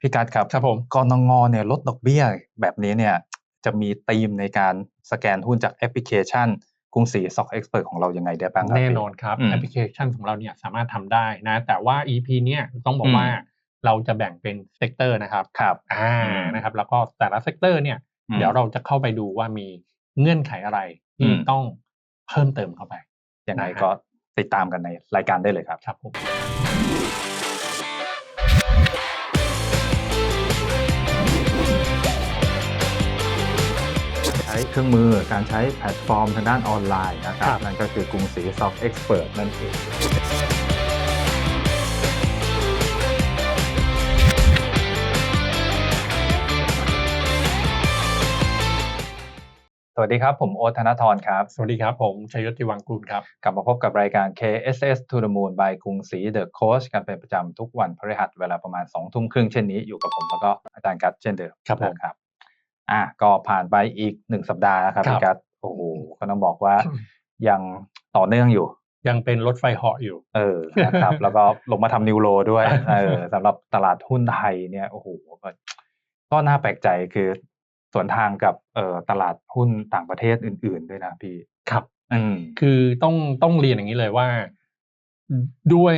พี่กัดครับครับผมกนงเนี่ยลดดอกเบี้ยแบบนี้เนี่ยจะมีธีมในการสแกนหุ้นจากแอปพลิเคชันกรุงศรี Stock Expert ของเรายังไงได้บ้างครับแน่นอนครับอืมแอปพลิเคชันของเราเนี่ยสามารถทำได้นะ แต่ว่า EP เนี่ยต้องบออืกมว่าเราจะแบ่งเป็นเซกเตอร์นะครับครับอ่าอืมนะครับ แล้วก็แต่ละเซกเตอร์เนี่ยอืมเดี๋ยวเราจะเข้าไปดูว่ามีเงื่อนไขอะไรที่อืมต้องเพิ่มเติมเข้าไปยังไงนะฮะก็ติดตามกันในรายการได้เลยครับครับผม เครื่องมือการใช้แพลตฟอร์มทางด้านออนไลน์นะครัครับบนั่นก็คือกรุงศรี Stock Expert นั่นเองสวัสดีครับ ผมโอ๊ตธนทรครับ สวัสดีครับ ผมชัยยศติวังกูลครับ กลับมาพบกับรายการ KSS to the Moon by กรุงศรี The Coach กันเป็นประจำทุกวันพฤหัสเวลาประมาณ2ทุ่มครึ่งเช่นนี้อยู่กับผมแล้วก็อาจารย์กัดเช่นเดิมครับผมนะครับ อะก็ผ่านไปอีกหนึ่งสัปดาห์นะครับครับพี่กัดโอ้โหก็ต้องบอกว่ายังต่อเนื่องอยู่ ยังเป็นรถไฟเหาะอยู่ เออนะครับ แล้วก็ลงมาทำนิวโรด้วยเออสำหรับตลาดหุ้นไทยเนี่ยโอ้โหก็ก็น่าแปลกใจคือสวนทางกับเอ่อตลาดหุ้นต่างประเทศอื่น ๆ ด้วยนะพี่ครับ อืมคือต้องต้องเรียนอย่างนี้เลยว่าด้วย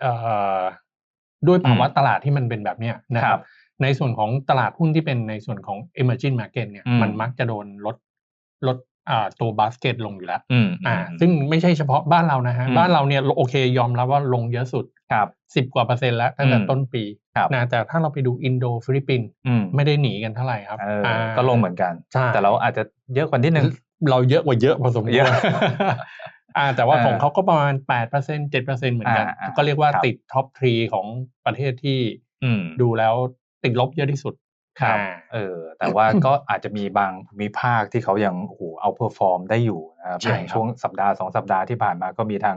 เอ่อด้วยภาวะอืมตลาดที่มันเป็นแบบเนี้ยนะคครัรับบ ในส่วนของตลาดหุ้นที่เป็นในส่วนของ emerging market เนี่ยอืมมันมักจะโดนลดลดอ่าตัวบาสเกตลงอยู่แล้วอืมอ่า ซึ่งไม่ใช่เฉพาะบ้านเรานะฮะอืมบ้านเราเนี่ยโอเคยอมรับว่าลงเยอะสุดครับสิบกว่าเปอร์เซ็นต์แล้วตั้งแต่อืมต้นปีครับนะแต่ถ้าเราไปดูอินโดฟิลิปปินส์อืมไม่ได้หนีกันเท่าไหร่ครับเอออ่าก็ลงเหมือนกันใช่แต่เราอาจจะเยอะกว่านิดนึง เราเยอะกว่าเยอะพอสมคเยวรอะอ่าแต่ว่าเออของเขาก็ประมาณแปดเปอร์เซ็นเจ็ดเปอร์เซ็นเหมือนกันอ่าอ่าก็เรียกว่าครับติดท็อปทรีของประเทศที่อืมดูแล้ว ติดลบเยอะที่สุดครับอ่าเออแต่ว่าก็อาจจะมีบางภูมิภาคที่เขายังโอ้โหเอาเพอร์ฟอร์มได้อยู่นะครับใช่อย่างครับช่วงสัปดาห์สองสัปดาห์ที่ผ่านมาก็มีทาง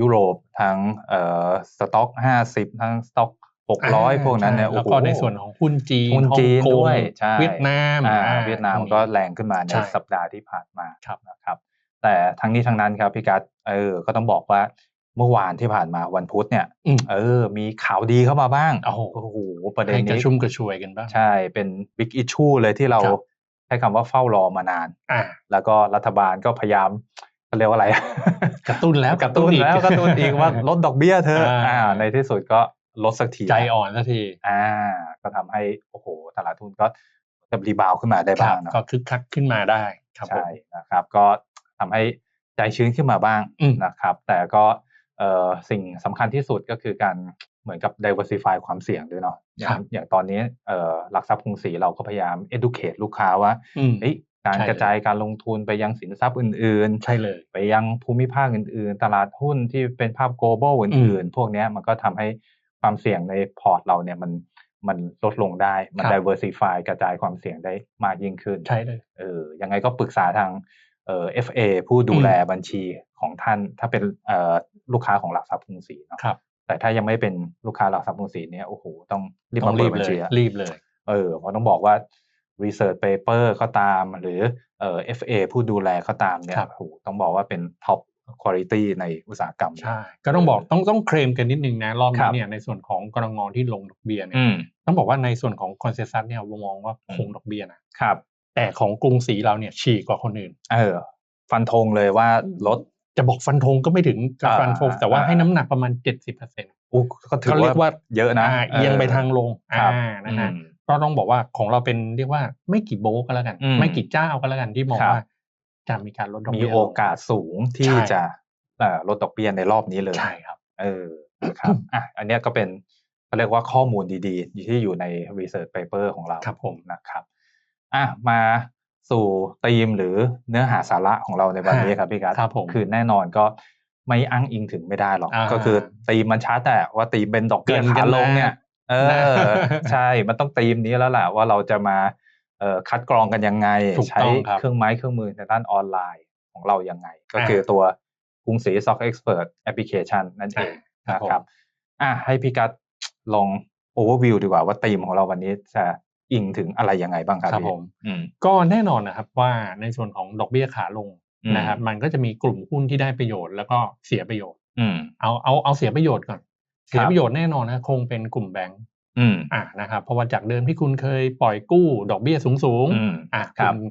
ยุโรปทางเอ่อสต็อกห้าสิบทางสต็อกหกร้อยพวกนั้นเนี่ยใช่โอ้แล้วโหก็ในส่วนของหุ้นจีนหุ้นจีนฮ่องกงด้วยใช่เวียดนามอ่าอ่เวียดนามพวก็นี้แรงขึ้นมาในใช่สัปดาห์ที่ผ่านมาครับนะครับแต่ทั้งนี้ทั้งนั้นครับพี่กัดเออก็ต้องบอกว่า เมื่อวานที่ผ่านมาวันพุธเนี่ยอืมเออ มีข่าวดีเข้ามาบ้างโอ้โหโหประเด็นให้กระนี้ชุ่มกระชวยกันบ้าง ใช่เป็นบิ๊กอิชชูเลยที่เราครับใช้คำว่าเฝ้ารอมานานอ่าแล้วก็รัฐบาลก็พยายามเขาเรียกว่าอะไร กระตุ้นแล้วกระตุ้นแล้วกระตุ้นอีกว่าลดดอกเบี้ยเธอะอ่าอ่า ในที่สุดก็ลดสักทีใจอ่อนสักที อ่า ก็ทำให้โอ้โหตลาดทุนก็จะรีบาวขึ้นมาได้บ้างเนาะก็คึกคักขึ้นมาได้ครับผมใช่นะครับ ก็ทำให้ใจชื้นขึ้นมาบ้างอืมนะครับ แต่ก็เอ่อ สิ่งสำคัญที่สุดก็คือการเหมือนกับ diversify ความเสี่ยงด้วยเนาะอย่างอย่างตอนนี้เอ่อหลักทรัพย์กรุงศรีเราก็พยายาม educate ลูกค้าว่าอืมเอ้ยการใช่เลยกระจายการลงทุนไปยังสินทรัพย์อื่นใช่เลยๆไปยังภูมิภาคอื่น ๆ ตลาดหุ้นที่เป็นภาพ global อื่น ๆ พวกเนี้ยมันก็ทำให้ความเสี่ยงในพอร์ตเราเนี่ยมันมันลดลงได้ มันครับ diversify กระจายความเสี่ยงได้มากยิ่งขึ้น ใช่เลย เออ ยังไงก็ปรึกษาทาง เอ่อ FA ผู้ดูแลบัญชีของท่านถ้าเป็นเอ่อลูกค้าของหลักทรัพย์กรุงศรีเนาะครับ แต่ถ้ายังไม่เป็นลูกค้าหลักทรัพย์กรุงศรีเนี่ยโอ้โหต้องรีบต้อมางเปิรีดบบัญเลชียอะรีบเลยเออเพราะต้องบอกว่า research paper ก็ตามหรือเอ่อ FA ผู้ดูแลก็ตามเนี่ยครับโอ้โหต้องบอกว่าเป็น top quality ในอุตสาหกรรมใช่ก็ต้องบอกต้องต้องเคลมกันนิดนึงนะ รอบครันี้บเนี่ยในส่วนของกรงงที่ลงดอกเบี้ยเนี่ยอืมต้องบอกว่าในส่วนของคอนเซซัสเนี่ยวงมองว่าคงดอกเบี้ยนะครับ แต่ของกรุงศรีเราเนี่ยฉีกกว่าคนอื่น เออ ฟันธงเลยว่าลดจะบอกฟันธงก็ไม่ถึงกับอ่าฟันธงแต่ว่าอ่าให้น้ำหนักประมาณเจ็ดสิบเปอร์เซ็นต์อู้ก็ถือเขาเรียกว่าเยอะนะเอียงไปทางลงครับอ่านะฮะอืมก็ต้องบอกว่าของเราเป็นเรียกว่าไม่กี่โบรกก็แล้วกันอืมไม่กี่เจ้าก็แล้วกันที่มองครับว่าจะมีการลดดอกมีเบี้ยลงโอกาสสูงที่ใช่จะเอ่อลดดอกเบี้ยในรอบนี้เลยใช่ครับ เออนะครับอะอันเนี้ยก็เป็นเขาเรียกว่าข้อมูลดีๆ ที่อยู่ใน research paper ของเราครับผมนะครับ อะมาสู่ธีมหรือเนื้อหาสาระของเราในวันนี้ครับพี่กัสครับผมคือแน่นอนก็ไม่อ้างอิงถึงไม่ได้หรอกอ่าก็คือธีมมันชัดแต่ว่าธีมเป็นดอกเบี้ยเกริ่นกัขานลงมาเนี่ย เออนะใช่มันต้องธีมนี้แล้วแหละว่าเราจะมาเอ่อคัดกรองกันยังไงถูกใช้ต้องครับเครื่องไม้เครื่องมือในด้านออนไลน์ของเรายังไง ก็คือตัวกรุงศรี Stock Expert Application นั่นเองอ่าครับนะครับ อะให้พี่กัดลอง overview ดีกว่าว่าธีมของเราวันนี้จะ อิงถึงอะไรยังไงบ้างครับครับพี่ผมอืมก็แน่นอนนะครับว่าในส่วนของดอกเบี้ยขาลงอืมนะครับมันก็จะมีกลุ่มหุ้นที่ได้ประโยชน์แล้วก็เสียประโยชน์อืมเอาเอาเอาเสียประโยชน์ก่อน เสีคยรับประโยชน์แน่นอนนะคงเป็นกลุ่มแบงก์อืมอ่านะครับเพราะว่าจากเดิมที่คุณเคยปล่อยกู้ดอกเบี้ยสูงสูงๆอืมอะครับณ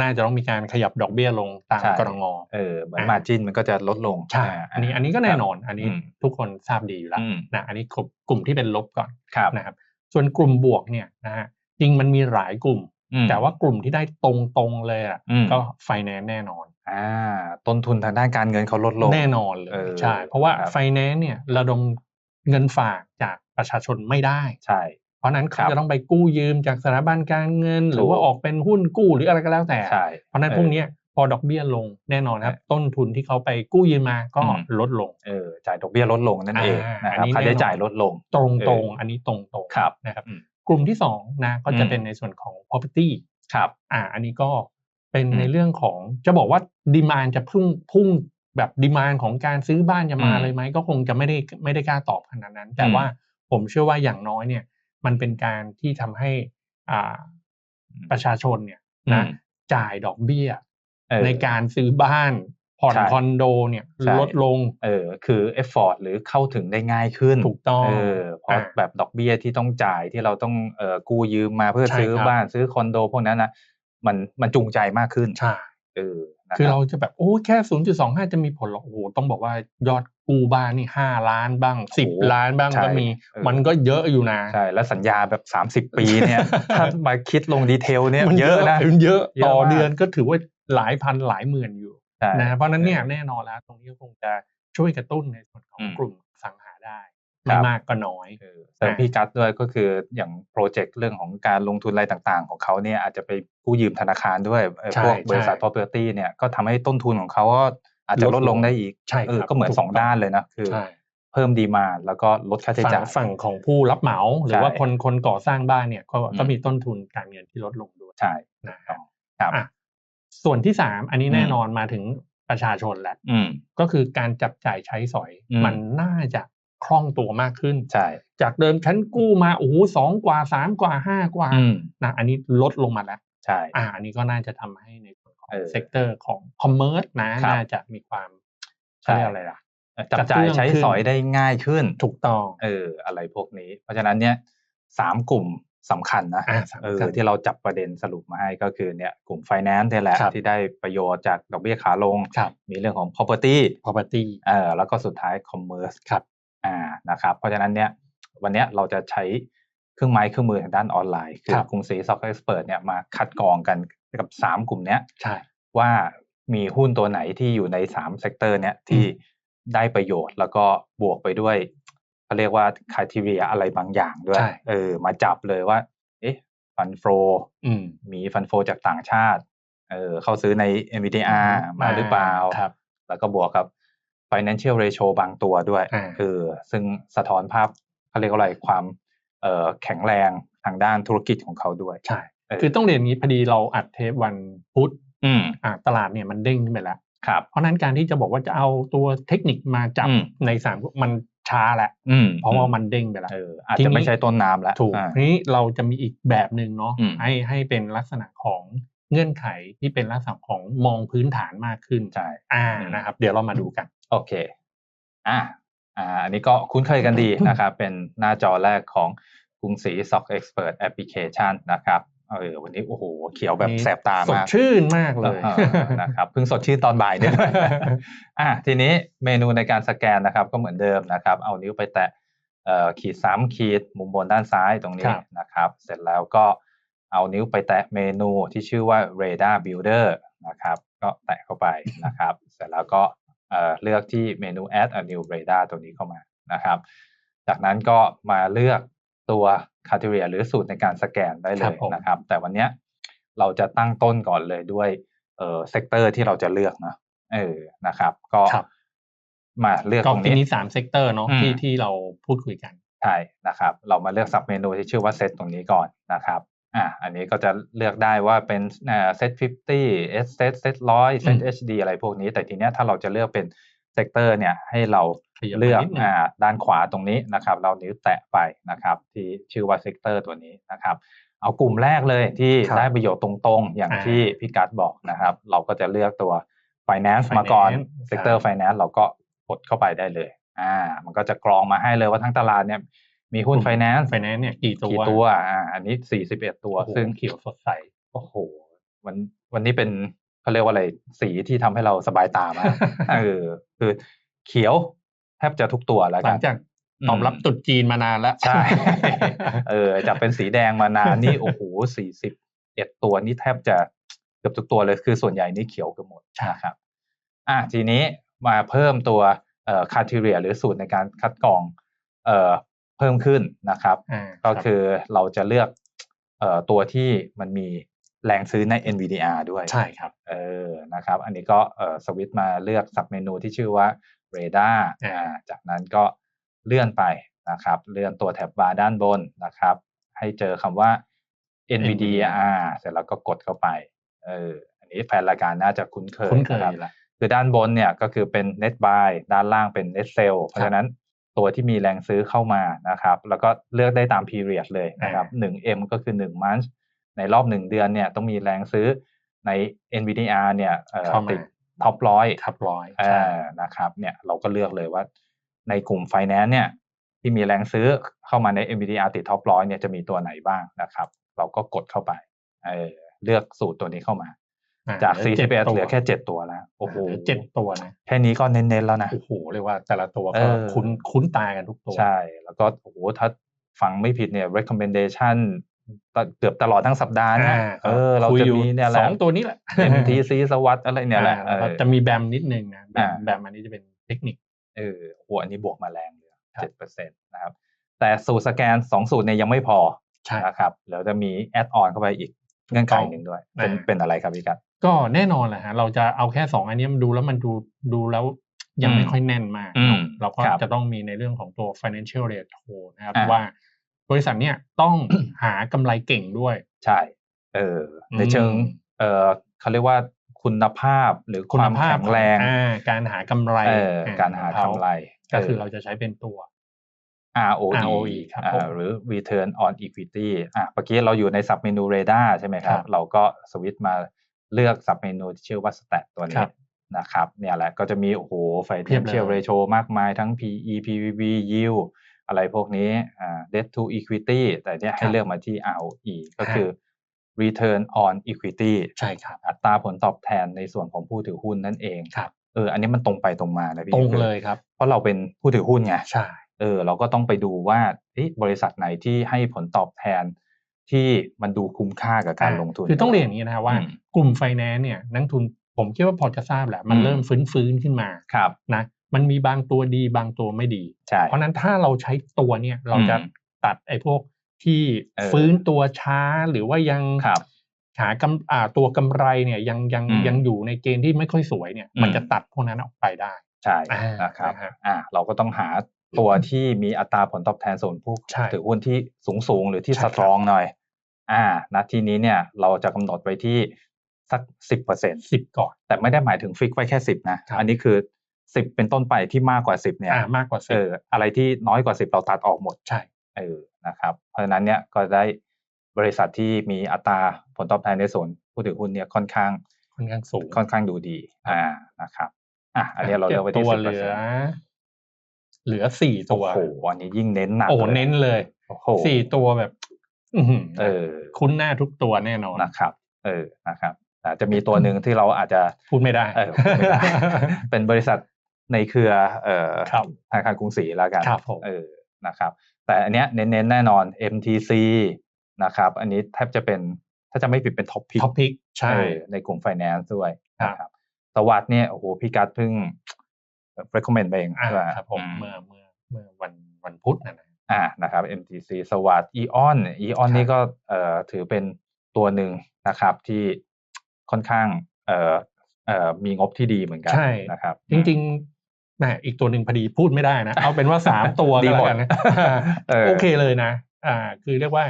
น่าจะต้องมีการขยับดอกเบี้ยลงตามใช่กรงงเออเหมือนอะมาจินมันก็จะลดลงใช่าอันนี้อันนี้ก็แน่นอนอันนี้อืมทุกคนทราบดีอยู่แล้วอืมนะอันนี้กลุ่มกลุ่มที่เป็นลบก่อนครับนะครับ ส่วนกลุ่มบวกเนี่ยนะฮะ จริงมันมีหลายกลุ่มอืมแต่ว่ากลุ่มที่ได้ตรงๆเลยอะอืมก็ไฟแนนซ์แน่นอนอ่าต้นทุนทางด้านการเงินเขาลดลงแน่นอนเลยเออใช่เพราะว่าครับไฟแนนซ์เนี่ยระดมเงินฝากจากประชาชนไม่ได้ใช่เพราะฉะนั้นครัเขาบจะต้องไปกู้ยืมจากสถาบันการเงิน หรือว่าถูกออกเป็นหุ้นกู้หรืออะไรก็แล้วแต่ใช่เพราะฉะนั้นออพวกเนี้ยพอดอกเบี้ยลงแน่นอนครับใช่ต้นทุนที่เขาไปกู้ยืมมาก็อืมลดลงเออจ่ายดอกเบี้ยลดลงนั่นเองอ่านะครับอันนี้ค่าใช้แน่นอนจ่ายลดลงตรงเอตรองอันนี้ตรงตรงครับนะครับอืม กลุ่มที่สองนะก็จะอืมเป็นในส่วนของ property ครับอ่าอันนี้ก็เป็นอืมในเรื่องของจะบอกว่าดีมานจะพุ่งพุ่งแบบดีมานของการซื้อบ้านจะมาอืมเลยไหมก็คงจะไม่ได้ไม่ได้กล้าตอบขนาดนั้น แต่อืมว่าผมเชื่อว่าอย่างน้อยเนี่ย มันเป็นการที่ทำให้อ่าประชาชนเนี่ยนะอืมจ่ายดอกเบี้ยเออในการซื้อบ้าน ผ่อนใช่คอนโดเนี่ยใช่ลดลงเออคือเอฟฟอร์ดหรือเข้าถึงได้ง่ายขึ้นถูกต้องเออเพราะอ่าแบบดอกเบี้ยที่ต้องจ่ายที่เราต้องเอ่อกู้ยืมมาเพื่อใช่ซื้อครับบ้านซื้อคอนโดพวกนั้นนะมันมันจูงใจมากขึ้นใช่เออนะคือรับเราจะแบบโอ้แค่ 0.25 จะมีผลหรอกโอ้โหต้องบอกว่ายอดกู้บ้านนี่ 5 ล้านบ้างโอ้โห10 ล้านบ้างใช่ก็มีเออมันก็เยอะอยู่นะใช่แล้วสัญญาแบบสามสิบปีเนี่ยถ้ามาคิดลงดีเทลเนี่ยมันเยอะนะมันเยอะเยอะต่อมากเดือนก็ถือว่าหลายพันหลายหมื่นอยู่ใช่ นะเพราะฉะนั้นเนี่ยออแน่นอนแล้ว ตรงนี้ก็คงจะช่วยกระตุ้นในส่วนของอืมกลุ่มอสังหาได้ครัไม่บมากก็น้อยเออเสริมพี่กัสด้วยก็คืออย่างโปรเจกต์เรื่องของการลงทุนอะไรต่างๆ ของเขาเนี่ยอาจจะไปกู้ยืมธนาคารด้วยเออใช่พวกบริษัทใช่ property เนี่ยก็ทำให้ต้นทุนของเขาก็อาจจะลดลงได้อีกใช่ครับเออก็เหมือนถูกสองต้องด้านเลยนะคือใช่เพิ่มดีมาแล้วก็ลดค่าใช้ฝั่งจ่ายฝั่งของผู้รับเหมา หรือว่าใช่คนคนก่อสร้างบ้านเนี่ยก็อืมก็มีต้นทุนการเงินที่ลดลงด้วยใช่นะครับครับอะ ส่วนที่สามอันนี้แน่อืมนอนมาถึงประชาชนแล้วอืมก็คือการจับจ่ายใช้สอยอืมมันน่าจะคล่องตัวมากขึ้นใช่จากเดิมฉันกู้มาโอ้โหสองกว่าสามกว่าห้ากว่าอืมนะอันนี้ลดลงมาแล้วใช่อ่าอันนี้ก็น่าจะทำให้ในส่วนของเออเซกเตอร์ของคอมเมอร์สนะครับน่าจะมีความใช่เขาเรียกอะไรล่ะจับจ่ายใช้สอยได้ง่ายขึ้นถูกต้องเอออะไรพวกนี้ เพราะฉะนั้นเนี่ยสามกลุ่ม สำคัญนะอ่าสำคัญเออที่เราจับประเด็นสรุปมาให้ก็คือเนี่ยกลุ่ม finance เนี่ยแหละครับที่ได้ประโยชน์จากดอกเบี้ยขาลงครับมีเรื่องของ property property เออแล้วก็สุดท้าย commerce ครับอ่านะครับเพราะฉะนั้นเนี่ยวันเนี้ยเราจะใช้เครื่องไม้เครื่องมือทางด้านออนไลน์ คืคอรับกรุงศรี Stock Expert เนี่ยมาคัดกรองกันกับสามกลุ่มเนี้ยใช่ว่ามีหุ้นตัวไหนที่อยู่ในสามเซกเตอร์เนี่ยที่ได้ประโยชน์แล้วก็บวกไปด้วย เขาเรียกว่าค r i ทีเรียอะไรบางอย่างด้วยใช่เออ มาจับเลยว่า เอ๊ะฟันโฟอืมมีฟันโฟจากต่างชาติ เออเข้าซื้อใน MVDR มาหรือเปล่าครับแล้วก็บวกกับ financial ratio บางตัวด้วยอ่าคือซึ่งสะท้อนภาพเขาเรียกว่าอะไรความเอ่อแข็งแรงทางด้านธุรกิจของเขาด้วยใช่เออคือต้องเรียนอย่างนี้พอดีเราอัดเทปวันพุธอืมอ่าตลาดเนี่ยมันเด้งขึ้นไปแล้วครับเพราะฉะนั้นการที่จะบอกว่าจะเอาตัวเทคนิคมาจับอืมในสามมัน ช้าแหละอืมเพราะว่ามันเด้งไปแล้วเอออาจทีจะนี้ไม่ใช่ต้นน้ำแล้วถูกอ่าทีนี้เราจะมีอีกแบบหนึ่งเนาะอืมให้ให้เป็นลักษณะของเงื่อนไขที่เป็นลักษณะของมองพื้นฐานมากขึ้นใช่อ่าอืมนะครับ เดี๋ยวเรามาดูกัน โอเคอ่าอ่าอันนี้ก็คุ้นเคยกันดีนะครับ เป็นหน้าจอแรกของกรุงศรี Stock Expert Application นะครับ เออวันนี้โอ้โหเขียวแบบนี่แสบตาสดมากชื่นมากเลยออนะครับเพิ่งสดชื่นตอนบ่ายเนี่ยอะทีนี้เมนูในการสแกนนะครับ ก็เหมือนเดิมนะครับ เอานิ้วไปแตะเอ่อขีดสามขีดมุมบนด้านซ้ายตรงนี้ครับนะครับ เสร็จแล้วก็เอานิ้วไปแตะเมนูที่ชื่อว่า Radar Builder นะครับ ก็แตะเข้าไปนะครับ เสร็จแล้วก็เอ่อเลือกที่เมนู Add a new radar ตัวนี้เข้ามานะครับ จากนั้นก็มาเลือกตัว criteria หรือสูตรในการสแกนได้เลครัยบผมนะครับ แต่วันเนี้ยเราจะตั้งต้นก่อนเลยด้วยเอ่อเซกเตอร์ที่เราจะเลือกนะเออนะครับ ก็ครับมาเลือกก็ตรงทีนี้นี้สามเซกเตอร์เนาะอืมที่ที่เราพูดคุยกันใช่นะครับ เรามาเลือกสับเมนูที่ชื่อว่าเซตตรงนี้ก่อนนะครับอะอันนี้ก็จะเลือกได้ว่าเป็นเซต50 S เซตเซตร้อยเซตอืม HD อะไรพวกนี้ แต่ทีเนี้ยถ้าเราจะเลือกเป็น เซกเตอร์เนี่ยให้เราขยับมาเลือกนิดนึงอ่าด้านขวาตรงนี้นะครับ เรานิ้วแตะไปนะครับ ที่ชื่อว่าเซกเตอร์ตัวนี้นะครับ เอากลุ่มแรกเลยที่ครับได้ประโยชน์ตรงๆ อย่างอ่าที่พี่กัดบอกนะครับ เราก็จะเลือกตัว finance มาก่อน Finance เซกเตอร์ครับ finance เราก็กดเข้าไปได้เลยอ่ามันก็จะกรองมาให้เลยว่าทั้งตลาดเนี่ยมีหุ้น finance ไฟแนนซ์เนี่ยกี่ตัวกี่ตัวอ่าอันนี้สี่สิบเอ็ดตัวโอ้โหซึ่งเขียวสดใสโอ้โหวันวันนี้เป็น เขาเรียกว่าอะไรสีที่ทำให้เราสบายตามากเออคือเขียวแทบจะทุกตัวแล้วหลักังนจากตอบรับตรุดจีนมานานแล้วใช่เออจากเป็นสีแดงมานานนี่โอ้โหสี่สิบเอ็ดตัวนี่แทบจะเกือบทุกตัวเลยคือส่วนใหญ่นี่เขียวเกือบหมดใช่นะครับ อะทีนี้มาเพิ่มตัวเอ่อคาทีเรียหรือสูตรในการคัดกรองเอ่อเพิ่มขึ้นนะครับอ่าก็รับคือเราจะเลือกเอ่อตัวที่มันมี แรงซื้อใน NVDR ด้วยใช่ครับเออนะครับ อันนี้ก็เอ่อสวิตช์มาเลือกสับเมนูที่ชื่อว่า r a d a r อ่าอ่าจากนั้นก็เลื่อนไปนะครับ เลื่อนตัวแถบบาร์ด้านบนนะครับ ให้เจอคำว่า NVDR เสร็จแล้วก็กดเข้าไปเอออันนี้แฟนรายการน่าจะคุ้นเคยคุ้นเคยนะครับอยู่แล้วคือด้านบนเนี่ยก็คือเป็น net buy ด้านล่างเป็น net sell เพราะฉะนั้นตัวที่มีแรงซื้อเข้ามานะครับ แล้วก็เลือกได้ตาม period เลยนะครับ 1M ก็คือ1 month ในรอบ1เดือนเนี่ยต้องมีแรงซื้อใน NVDR เนี่ยเอ่อเข้ามาติดท็อปร้อยทับร้อยเอใช่อนะครับเนี่ยเราก็เลือกเลยว่าในกลุ่ม finance เนี่ยที่มีแรงซื้อเข้ามาใน NVDR ติดท็อปร้อยเนี่ยจะมีตัวไหนบ้างนะครับ เราก็กดเข้าไปเออเลือกสูตรตัวนี้เข้ามาอ่จากหลืจ็ด41ตัวเหลือแค่ 7 ตัวแล้วโอ้โหเหลือเจ็ดตัวนะแค่นี้ก็เน้นๆแล้วนะโอ้โหเรียกว่าแต่ละตัวเอก็อคุ้นคุ้นตากันทุกตัว ใช่ แล้วก็โอ้โหถ้าฟังไม่ผิดเนี่ย recommendation ต เกือบตลอดทั้งสัปดาห์นะอ่าเออเราคุยจะอยู่มีเนี่ยแหสละองตัวนี้แหละ MTC สวัสดอะไรเนี่ยแหละอ่าแล้วก็เออจะมีแบมนิดนึงนะแบมอ่าแบมอันนี้จะเป็นเทคนิคเออโหอันนี้บวกมาแรงเลยครับเจ็ดเปอร์เซ็นต์นะครับ แต่สูตรสแกนสองสูตรเนี่ยยังไม่พอใช่นะครับเดี๋ยวจะมีแอดออนเข้าไปอีกเงื่อนไขหนึ่งด้วย เป็นอ่าเป็นอะไรครับพี่กัดก็แน่นอนแหละฮะเราจะเอาแค่สองอันนี้มันดูแล้วมันดูดูแล้วยังอืมไม่ค่อยแน่นมากอืมเราก็ครับจะต้องมีในเรื่องของตัว financial ratio นะครับอ่าว่า บริษัทเนี่ยต้องหากำไรเก่งด้วย ใช่ เออในเชิงอืมเออเขาเรียกว่าคุณภาพหรือความแข็งแรงอ่าการหากำไรเอออ่การหากำไร ก็คือเราจะใช้เป็นตัว ROE, ROE ครับอ่าผมหรือ Return on Equity อะเมื่อกี้เราอยู่ในสับเมนู Radar ใช่ไหมครับครับ เราก็สวิตช์มาเลือกสับเมนูที่ชื่อว่า Stat ตัวคนี้รับนะครับเนี่ยแหละก็จะมีโอ้โหเพียบเลย Financial Ratio มากมายทั้ง PE PBV Yield อะไรพวกนี้อ่า Debt to Equity แต่เนี่ยให้เลือกมาที่ ROE ก็คือ Return on Equity ใช่ครับ อัตราผลตอบแทนในส่วนของผู้ถือหุ้นนั่นเองครับเอออันนี้มันตรงไปตรงมานะพี่ตรงคือเลยครับ เพราะเราเป็นผู้ถือหุ้นไงใช่เออเราก็ต้องไปดูว่าเอ๊ะบริษัทไหนที่ให้ผลตอบแทนที่มันดูคุ้มค่ากับการลงทุน คือต้องเรียนอย่างนี้นะครับว่าอืมกลุ่มไฟแนนซ์เนี่ยนักทุนผมคิดว่าพอจะทราบแหละมันอืมเริ่มฟื้นฟื้นๆขึ้นมาครับนะ มันมีบางตัวดีบางตัวไม่ดีใช่เพราะฉะนั้นถ้าเราใช้ตัวเนี่ยเราจะอืมตัดไอ้พวกที่เออฟื้นตัวช้าหรือว่ายังครับหากำอ่าตัวกำไรเนี่ยยังยังอืมยังอยู่ในเกณฑ์ที่ไม่ค่อยสวยเนี่ยอืมมันจะตัดพวกนั้นออกไปได้ ใช่อ่านะครับนะฮะอ่าเราก็ต้องหาตัวที่มีอัตราผลตอบแทนส่วนผู้ใช่ถือหุ้นที่สูงสูงๆหรือที่ใช่สครับตรองหน่อย อ่าณทีนี้เนี่ยเราจะกำหนดไว้ที่สักสิบเปอร์เซ็นสิบก่อน แต่ไม่ได้หมายถึงฟิกไว้แค่สิบนะครับอันนี้คือ สิบเป็นต้นไปที่มากกว่าสิบเนี่ยอ่ามากกว่าสิเอบออะไรที่น้อยกว่าสิบเราตัดออกหมดใช่เออนะครับ เพราะฉะนั้นเนี่ยก็ได้บริษัทที่มีอัตราผลตอบแทนในส่วนผู้ถือหุ้นเนี่ยค่อนข้างค่อนข้างสูงค่อนข้างดูดี อ่านะครับอะอันนี้เราเลือกไว้ที่ตัวสิบเหเปอร์ลืเซ็นอต์เหลือสี่โอ้ตัวโหอันนี้ยิ่งเน้นหนักโอ้ลยเน้นเลยโอ้โหสี่ตัวแบบอือหือเออ คุ้นหน้าทุกตัวแน่นอนนะครับ เออนะครับแต่จะมีตัวหนึ่งที่เราอาจจะพูดไม่ได้เออพูดไม่ได้เป็นบริษัท ในเครือเอ่อครับธนาคารกรุงศรีแล้วกันครับผมเออนะครับ แต่อันเนี้ยเน้นๆแน่นอน MTC นะครับอันนี้แทบจะเป็นถ้าจะไม่ผิดเป็นท็อปพิกท็อปพิกใช่เออในกลุ่ม finance ด้วยครับนะครับสวัสด์เนี่ยโอ้โหพี่กัดเพิ่ง recommend ไปเองอ่าใช่ไหมครับผมอืเมื่อเมื่อเมื่อวันวันพุธนะนะอ่านะครับ MTC สวัสด์ Eon Eon ครับนี่ก็เอ่อถือเป็นตัวหนึ่งนะครับที่ค่อนข้างเอ่อเอ่อมีงบที่ดีเหมือนกันใช่นะครับ จริง ๆแหมอีกตัวหนึ่งพอดีพูดไม่ได้นะ เอาเป็นว่าสามตัวดีก็หมแล้วดกันนะเออโอเคเลยนะ อ่า คือเรียกว่า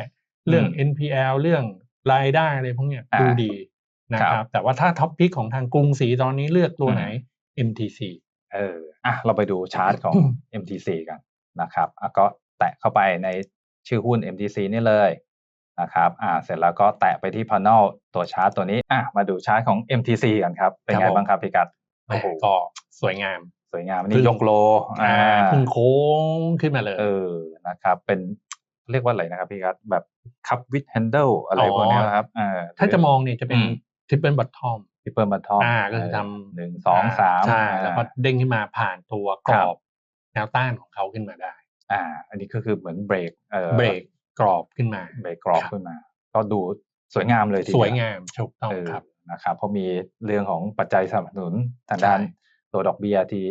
เรื่องอืม NPL เรื่องรายได้อะไรพวกเนี้ยอ่าดูดีนะคครัรับบแต่ว่าถ้าท็อปพิกของทางกรุงศรีตอนนี้เลือกตัวไหน MTC เอออะเราไปดูชาร์ตของ MTC กันนะครับอะก็แตะเข้าไปในชื่อหุ้น MTC นี่เลยนะครับอ่าเสร็จแล้วก็แตะไปที่ panel ตัวชาร์ตตัวนี้อะมาดูชาร์ตของ MTC กันครับ เป็นคไงรับผมบ้างครับพี่กัดแหม่ก็สวยงาม สวยงามอันพึ่นี้งยกโลอ่าอ่าเพึ่งโค้งขึ้นมาเลย เออนะครับ เป็นเรียกว่าอะไรนะครับพี่ครับแบบคัพวิดแฮนเดิลอะไรพวกเนี้ยครับอ่าถ้าจะมองเนี่ยจะเป็นอืมทริปเปิลบัตทอมพิเปิลบัตทอมอ่าก็คือทำหนึ่งสองสามใช่อ่าแล้วก็เด้งขึ้นมาผ่านตัวกรอบแนวต้านของเขาขึ้นมาได้ อ่า อันนี้ก็คือเหมือนเบรกเอ่อเบรกกรอบขึ้นมาเบรกกรอบครับขึ้นมา ก็ดูสวยงามเลยทีเดีสวยงามถูกต้องเออครับนะครับเพราะมีเรื่องของปัจจัยสนับสนุนทางด้านใช่ ตัวดอกเบี้ยที่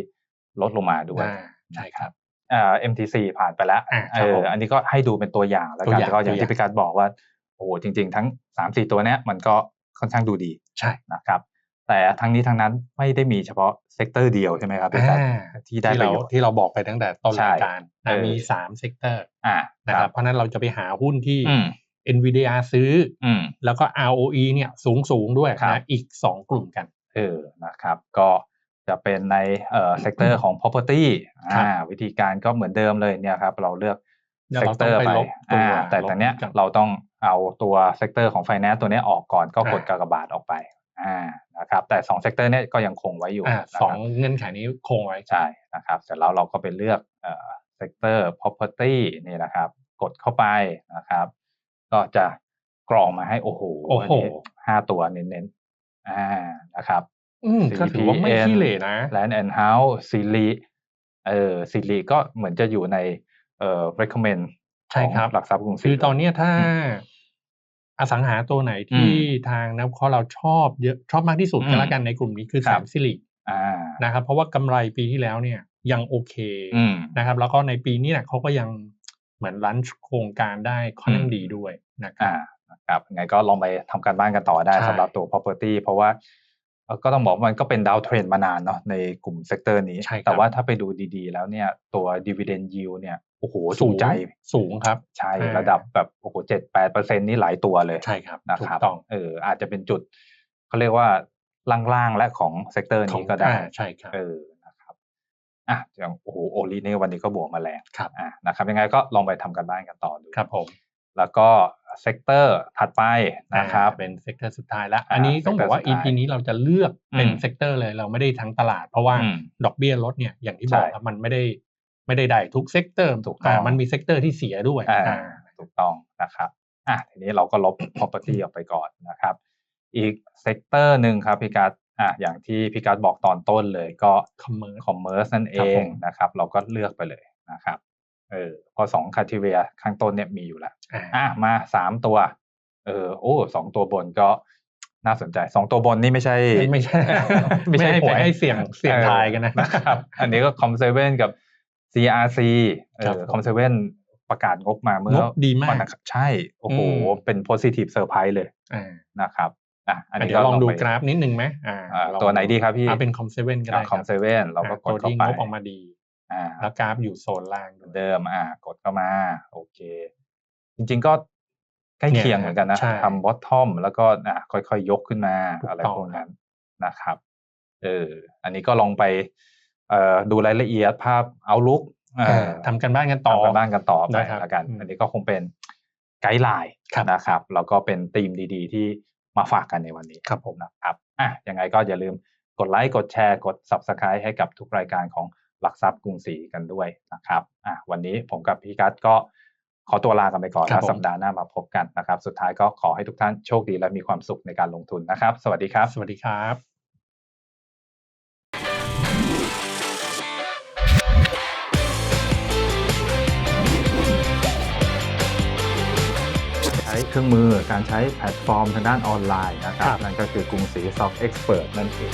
ลดลงมาด้วยอ่าใช่ครับอ่า MTC ผ่านไปแล้วอ่าเอครับอผมอันนี้ก็ให้ดูเป็นตัวอย่างแล้วตัวกันอย่างก็อย่างตัวอย่างที่พี่การบอกว่าโอ้โหจริง ๆ ทั้งสามสี่ตัวเนี้ยมันก็ค่อนข้างดูดีใช่นะครับแต่ทั้งนี้ทั้งนั้นไม่ได้มีเฉพาะเซกเตอร์เดียวใช่ไหมครับพี่การอ่าที่ได้ที่ประเราโยชน์ที่เราบอกไปตั้งแต่ต้นใช่รายการเอนะอมีสามเซกเตอร์อ่านะครับเพราะฉะนั้นเราจะไปหาหุ้นที่อืม NVIDIA ซื้ออืมแล้วก็ ROE เนี่ยสูงสูงๆด้วยครับนะอีกสองกลุ่มกัน เออนะครับ ก็ จะเป็นในเอ่อเซกเตอร์ของ property ครับอ่าวิธีการก็เหมือนเดิมเลยเนี่ยครับเราเลือกเดี๋ยวเซเรากเตอร์ต้องไปไปลบตัวอ่าแต่ลบตอนเนี้ยกันเราต้องเอาตัวเซกเตอร์ของ finance ตัวเนี้ยออกก่อนก็กดอ่ากากบาทออกไปอ่านะครับแต่สองเซกเตอร์เนี้ยก็ยังคงไว้อยู่อ่านะครับสองเงื่อนไขนี้คงไว้ใช่นะครับเสร็จแล้วเราก็ไปเลือกเอ่อเซกเตอร์ property นี่นะครับ กดเข้าไปนะครับ ก็จะกรองมาให้โอ้โหโอ้โหนนี้ห้าตัวเน้นๆอ่านะครับ อืมก็ถือว่าไม่ CPN ขี้เหร่นะ Land and House ซิริเออซิริก็เหมือนจะอยู่ในเอ่อ recommend ใช่ครับของหลักทรัพย์กรุงศรีคือตอนเนี้ยถ้าอืมอสังหาตัวไหนที่ทางนักวิเคราะห์เราชอบเยอะชอบมากที่สุดอืมก็แล้วกันในกลุ่มนี้คือครัสาบมสิริอ่านะครับ เพราะว่ากำไรปีที่แล้วเนี่ยยังโอเคอืมนะครับ แล้วก็ในปีนี้เนี่ยเขาก็ยังเหมือนรันโครงการได้ค่อนข้างอืมดีด้วยนะครัอ่าบนะครับไงก็ลองไปทำการบ้านกันต่อได้ใช่สำหรับตัว property เพราะว่าเอ่อ ก็ต้องบอกว่ามันก็เป็นดาวเทรนมานานเนาะในกลุ่มเซกเตอร์นี้ใช่ครับแต่ว่าถ้าไปดูดีๆ แล้วเนี่ยตัว dividend yield เนี่ยโอ้โหสูสูงงใจสูงครับ ใช่อ่าระดับแบบโอ้โหเจ็ดแปดเปอร์เซ็นนี่หลายตัวเลยใช่ครับนะถูครับกต้องเอออาจจะเป็นจุดเขาเรียกว่าล่างๆและของเซกเตอร์ของนี้ก็ได้อ่าใช่ครับเออนะครับอะอย่างโอ้โหโอลีนี่วันนี้ก็บวกมาแรงครับอะนะครับยังไงก็ลองไปทำกันบ้านกันต่อดูครับผมแล้วก็ เซกเตอร์ถัดไปนะครับอ่าเป็นเซกเตอร์สุดท้ายแล้วอ่าอันนี้ต้องบอกว่าเซกเตอร์สุด EP ท้ายนี้เราจะเลือกเป็นอืมเซกเตอร์เลยเราไม่ได้ทั้งตลาด เพราะว่าอืมดอกเบี้ยลดเนี่ยอย่างที่บอกใช่ครับมันไม่ได้ไม่ได้ได้ทุกเซกเตอร์ถูกต้องมันมีเซกเตอร์ที่เสียด้วยอ่าอ่าถูกต้องนะครับอะทีนี้เราก็ลบ property ออกไปก่อนนะครับ อีกเซกเตอร์หนึ่งครับพี่กัดอะอย่างที่พี่กัดบอกตอนต้นเลยก็คอมเมอร์ commerce นั่นเอครับผงมนะครับ เราก็เลือกไปเลยนะครับ เออพอสองคาทีเรียข้างต้นเนี่ยมีอยู่แล้วอ่าอะมาสามตัว เออโอ้สองตัวบนก็น่าสนใจสองตัวบนนี่ไม่ใช่ ไม่ใช่ ไม่ใช่ไม่หวยให้เสี่ยงเสี่ยงออทายกันนะนะครับ อันนี้ก็คอมเซเว่นกับ CRC เอครับอผมคอมเซเว่นประกาศงบมาเมื่งอบดีมากวันอังคารใช่ โอ้โหอืมเป็น positive surprise เลยอ่านะครับอะอันนี้เดี๋ยวลองดูไปกราฟนิดนึงไหมอ่าอ่าลองตัวไหนดีครับพี่อ่าเป็นคอมเซเว่นก็ได้คอมเซเว่นเราก็กดตัวเข้าที่ไปงบออกมาดีอ่า แล้วกราฟอยู่โซนล่างเหด้มืวอยนเดิมอ่ากดเข้ามา โอเค จริง ๆ ก็ใกล้เคียงเหมือนกันนะใช่ทำบอททอมแล้วก็อะค่อยๆยกขึ้นมาถูกอะไรต้องพวกนั้นนะครับเอออันนี้ก็ลองไปเอ่อดูรายละเอียดภาพเอาลุกอ่าทำกันบ้านกันต่อทำกันบ้านกันต่อไปนะครับแล้วกันอืมอันนี้ก็คงเป็นไกด์ไลน์ครับนะครับแล้วก็เป็นธีมดี ๆ ที่มาฝากกันในวันนี้ครับผมนะครับอะยังไงก็อย่าลืมกดไลค์กดแชร์กด Subscribe ให้กับทุกรายการของ หลักทรัพย์กรุงศรีกันด้วยนะครับอะวันนี้ผมกับพี่กัสก็ขอตัวลากันไปก่อนครับแล้วผมสัปดาห์หน้ามาพบกันนะครับ สุดท้ายก็ขอให้ทุกท่านโชคดีและมีความสุขในการลงทุนนะครับ สวัสดีครับ สวัสดีครับใช้เครื่องมือการใช้แพลตฟอร์มทางด้านออนไลน์นะครับครับนั่นก็คือกรุงศรี Soft Expert นั่นเอง